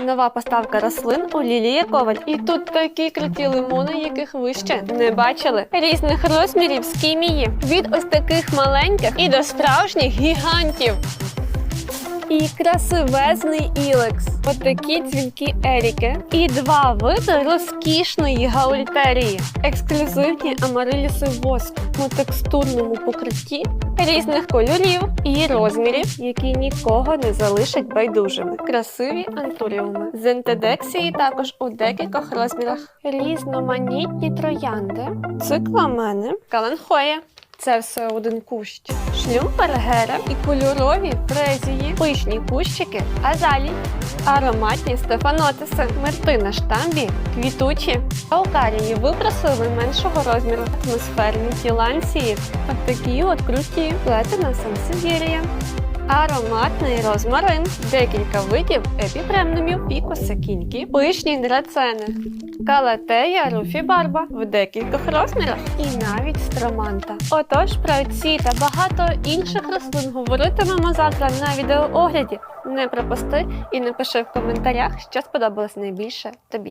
Нова поставка рослин у Лілії Коваль. І тут такі круті лимони, яких ви ще не бачили. Різних розмірів з кімії. Від ось таких маленьких і до справжніх гігантів. І красивезний ілекс. Отакі дзвінки Еріки. І два види розкішної гаультерії. Ексклюзивні амариліси воск на текстурному покритті різних кольорів і розмірів, які нікого не залишать байдужими. Красиві антуріуми. Зентедексії також у декількох розмірах. Різноманітні троянди, цикламени, каленхоя. Це все один кущ. Шлюмпергера і кольорові фрезії, пишні кущики, азалій, ароматні стефанотиси, мертина штамбі, квітучі, аукарії випросили меншого розміру, атмосферні тіланції, от такі от круті, плетена сансевірія. Ароматний розмарин, декілька видів епіпремнумів, фікуси, кіньки, пишні драцени, калатея, руфі барба в декількох розмірах і навіть строманта. Отож, про ці та багато інших рослин говоритимемо завтра на відеоогляді. Не пропусти і напиши в коментарях, що сподобалось найбільше тобі.